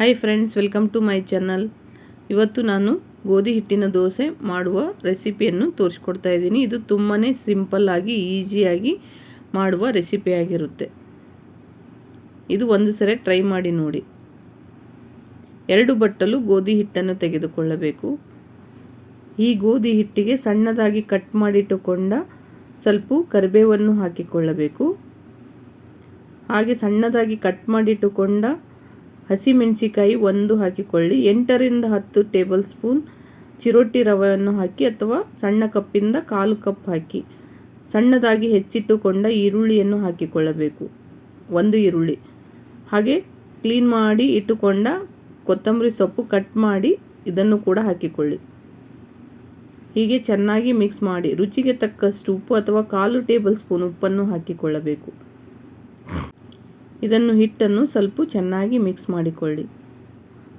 Hi friends welcome to my channel ಇವತ್ತು ನಾನು ಗೋಧಿ ಹಿಟ್ಟಿನ ದೋಸೆ ಮಾಡುವ ರೆಸಿಪಿಯನ್ನು ತೋರಿಸ್ಕೊಡ್ತಾ ಇದ್ದೀನಿ. ಇದು ತುಂಬಾ ಸಿಂಪಲ್ಲಾಗಿ ಈಸಿಯಾಗಿ ಮಾಡುವ ರೆಸಿಪಿ ಆಗಿರುತ್ತೆ. ಇದು ಒಂದು ಸರಿ ಟ್ರೈ ಮಾಡಿ ನೋಡಿ. ಎರಡು ಬಟ್ಟಲು ಗೋಧಿ ಹಿಟ್ಟನ್ನು ತೆಗೆದುಕೊಳ್ಳಬೇಕು. ಈ ಗೋಧಿ ಹಿಟ್ಟಿಗೆ ಸಣ್ಣದಾಗಿ ಕಟ್ ಮಾಡಿಟ್ಟುಕೊಂಡ ಸ್ವಲ್ಪ ಕರಿಬೇವನ್ನು ಹಾಕಿಕೊಳ್ಳಬೇಕು. ಹಾಗೆ ಸಣ್ಣದಾಗಿ ಕಟ್ ಮಾಡಿಟ್ಟುಕೊಂಡ ಹಸಿಮೆಣಸಿಕಾಯಿ ಒಂದು ಹಾಕಿಕೊಳ್ಳಿ. ಎಂಟರಿಂದ ಹತ್ತು ಟೇಬಲ್ ಸ್ಪೂನ್ ಚಿರೋಟಿ ರವೆಯನ್ನು ಹಾಕಿ ಅಥವಾ ಸಣ್ಣ ಕಪ್ಪಿಂದ ಕಾಲು ಕಪ್ ಹಾಕಿ. ಸಣ್ಣದಾಗಿ ಹೆಚ್ಚಿಟ್ಟುಕೊಂಡ ಈರುಳ್ಳಿಯನ್ನು ಹಾಕಿಕೊಳ್ಳಬೇಕು. ಒಂದು ಈರುಳ್ಳಿ. ಹಾಗೆ ಕ್ಲೀನ್ ಮಾಡಿ ಇಟ್ಟುಕೊಂಡ ಕೊತ್ತಂಬರಿ ಸೊಪ್ಪು ಕಟ್ ಮಾಡಿ ಇದನ್ನು ಕೂಡ ಹಾಕಿಕೊಳ್ಳಿ. ಹೀಗೆ ಚೆನ್ನಾಗಿ ಮಿಕ್ಸ್ ಮಾಡಿ ರುಚಿಗೆ ತಕ್ಕಷ್ಟು ಉಪ್ಪು ಅಥವಾ ಕಾಲು ಟೇಬಲ್ ಸ್ಪೂನ್ ಉಪ್ಪನ್ನು ಹಾಕಿಕೊಳ್ಳಬೇಕು. ಇದನ್ನು ಹಿಟ್ಟನ್ನು ಸ್ವಲ್ಪ ಚೆನ್ನಾಗಿ ಮಿಕ್ಸ್ ಮಾಡಿಕೊಳ್ಳಿ.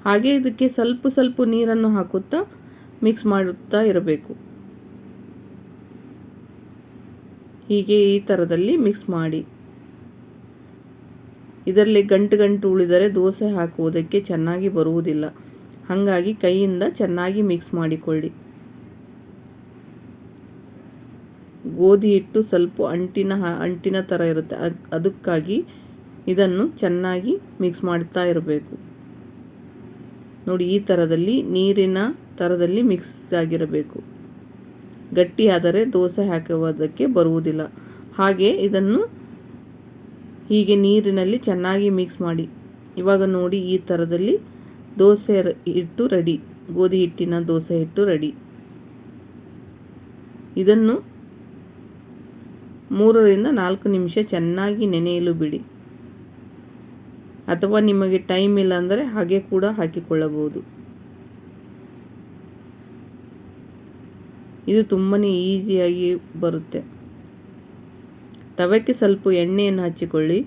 ಹಾಗೆ ಇದಕ್ಕೆ ಸ್ವಲ್ಪ ಸ್ವಲ್ಪ ನೀರನ್ನು ಹಾಕುತ್ತಾ ಮಿಕ್ಸ್ ಮಾಡುತ್ತಾ ಇರಬೇಕು. ಹೀಗೆ ಈ ಥರದಲ್ಲಿ ಮಿಕ್ಸ್ ಮಾಡಿ. ಇದರಲ್ಲಿ ಗಂಟು ಗಂಟು ಉಳಿದರೆ ದೋಸೆ ಹಾಕುವುದಕ್ಕೆ ಚೆನ್ನಾಗಿ ಬರುವುದಿಲ್ಲ. ಹಾಗಾಗಿ ಕೈಯಿಂದ ಚೆನ್ನಾಗಿ ಮಿಕ್ಸ್ ಮಾಡಿಕೊಳ್ಳಿ. ಗೋಧಿ ಹಿಟ್ಟು ಸ್ವಲ್ಪ ಅಂಟಿನ ಅಂಟಿನ ಥರ ಇರುತ್ತೆ. ಅದಕ್ಕಾಗಿ ಇದನ್ನು ಚೆನ್ನಾಗಿ ಮಿಕ್ಸ್ ಮಾಡ್ತಾ ಇರಬೇಕು. ನೋಡಿ, ಈ ಥರದಲ್ಲಿ ನೀರಿನ ಥರದಲ್ಲಿ ಮಿಕ್ಸ್ ಆಗಿರಬೇಕು. ಗಟ್ಟಿಯಾದರೆ ದೋಸೆ ಹಾಕುವುದಕ್ಕೆ ಬರುವುದಿಲ್ಲ. ಹಾಗೆ ಇದನ್ನು ಹೀಗೆ ನೀರಿನಲ್ಲಿ ಚೆನ್ನಾಗಿ ಮಿಕ್ಸ್ ಮಾಡಿ. ಇವಾಗ ನೋಡಿ, ಈ ಥರದಲ್ಲಿ ದೋಸೆ ಹಿಟ್ಟು ರೆಡಿ. ಗೋಧಿ ಹಿಟ್ಟಿನ ದೋಸೆ ಹಿಟ್ಟು ರೆಡಿ. ಇದನ್ನು ಮೂರರಿಂದ ನಾಲ್ಕು ನಿಮಿಷ ಚೆನ್ನಾಗಿ ನೆನೆಯಲು ಬಿಡಿ. ಅಥವಾ ನಿಮಗೆ ಟೈಮ್ ಇಲ್ಲ ಅಂದರೆ ಹಾಗೆ ಕೂಡ ಹಾಕಿಕೊಳ್ಳಬಹುದು. ಇದು ತುಂಬಾ ಈಸಿಯಾಗಿ ಬರುತ್ತೆ. ತವಕ್ಕೆ ಸ್ವಲ್ಪ ಎಣ್ಣೆಯನ್ನು ಹಚ್ಚಿಕೊಳ್ಳಿ.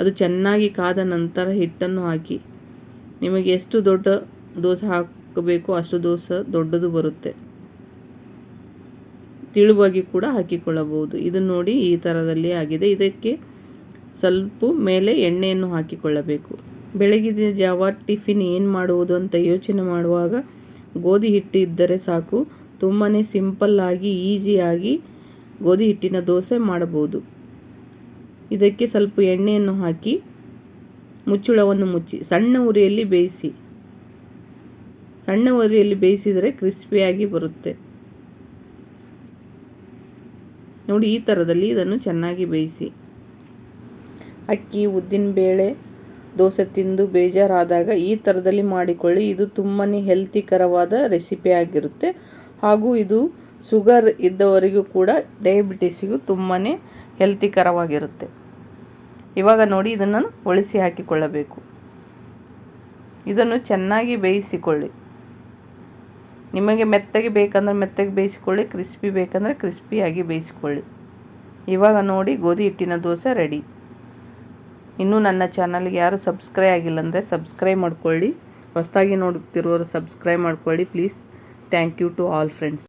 ಅದು ಚೆನ್ನಾಗಿ ಕಾದ ನಂತರ ಹಿಟ್ಟನ್ನು ಹಾಕಿ. ನಿಮಗೆ ಎಷ್ಟು ದೊಡ್ಡ ದೋಸೆ ಹಾಕಬೇಕು ಅಷ್ಟು ದೋಸೆ ದೊಡ್ಡದು ಬರುತ್ತೆ. ತಿಳುವಾಗಿ ಕೂಡ ಹಾಕಿಕೊಳ್ಳಬಹುದು. ಇದು ನೋಡಿ ಈ ಥರದಲ್ಲಿ ಆಗಿದೆ. ಇದಕ್ಕೆ ಸ್ವಲ್ಪ ಮೇಲೆ ಎಣ್ಣೆಯನ್ನು ಹಾಕಿಕೊಳ್ಳಬೇಕು. ಬೆಳಗಿನ ಜಾವ ಟಿಫಿನ್ ಏನು ಮಾಡುವುದು ಅಂತ ಯೋಚನೆ ಮಾಡುವಾಗ ಗೋಧಿ ಹಿಟ್ಟು ಇದ್ದರೆ ಸಾಕು. ತುಂಬಾ ಸಿಂಪಲ್ಲಾಗಿ ಈಸಿಯಾಗಿ ಗೋಧಿ ಹಿಟ್ಟಿನ ದೋಸೆ ಮಾಡಬಹುದು. ಇದಕ್ಕೆ ಸ್ವಲ್ಪ ಎಣ್ಣೆಯನ್ನು ಹಾಕಿ ಮುಚ್ಚುಳವನ್ನು ಮುಚ್ಚಿ, ಸಣ್ಣ ಉರಿಯಲ್ಲಿ ಬೇಯಿಸಿ. ಸಣ್ಣ ಉರಿಯಲ್ಲಿ ಬೇಯಿಸಿದರೆ ಕ್ರಿಸ್ಪಿಯಾಗಿ ಬರುತ್ತೆ. ನೋಡಿ ಈ ಥರದಲ್ಲಿ ಇದನ್ನು ಚೆನ್ನಾಗಿ ಬೇಯಿಸಿ. ಅಕ್ಕಿ, ಉದ್ದಿನ ಬೇಳೆ, ದೋಸೆ ತಿಂದು ಬೇಜಾರಾದಾಗ ಈ ಥರದಲ್ಲಿ ಮಾಡಿಕೊಳ್ಳಿ. ಇದು ತುಂಬಾ ಹೆಲ್ತಿಕರವಾದ ರೆಸಿಪಿ ಆಗಿರುತ್ತೆ. ಹಾಗೂ ಇದು ಶುಗರ್ ಇದ್ದವರಿಗೂ ಕೂಡ ಡಯಾಬಿಟಿಸಿಗೂ ತುಂಬಾ ಹೆಲ್ತಿಕರವಾಗಿರುತ್ತೆ. ಇವಾಗ ನೋಡಿ ಇದನ್ನು ಒಳಿಸಿ ಹಾಕಿಕೊಳ್ಳಬೇಕು. ಇದನ್ನು ಚೆನ್ನಾಗಿ ಬೇಯಿಸಿಕೊಳ್ಳಿ. ನಿಮಗೆ ಮೆತ್ತಗೆ ಬೇಕಂದ್ರೆ ಮೆತ್ತಗೆ ಬೇಯಿಸಿಕೊಳ್ಳಿ, ಕ್ರಿಸ್ಪಿ ಬೇಕಂದರೆ ಕ್ರಿಸ್ಪಿಯಾಗಿ ಬೇಯಿಸಿಕೊಳ್ಳಿ. ಇವಾಗ ನೋಡಿ ಗೋಧಿ ಹಿಟ್ಟಿನ ದೋಸೆ ರೆಡಿ. ಇನ್ನೂ ನನ್ನ ಚಾನಲ್ಗೆ ಯಾರು ಸಬ್ಸ್ಕ್ರೈಬ್ ಆಗಿಲ್ಲ ಅಂದರೆ ಸಬ್ಸ್ಕ್ರೈಬ್ ಮಾಡ್ಕೊಳ್ಳಿ. ಹೊಸದಾಗಿ ನೋಡುತ್ತಿರೋರು ಸಬ್ಸ್ಕ್ರೈಬ್ ಮಾಡ್ಕೊಳ್ಳಿ. Please thank you to all friends.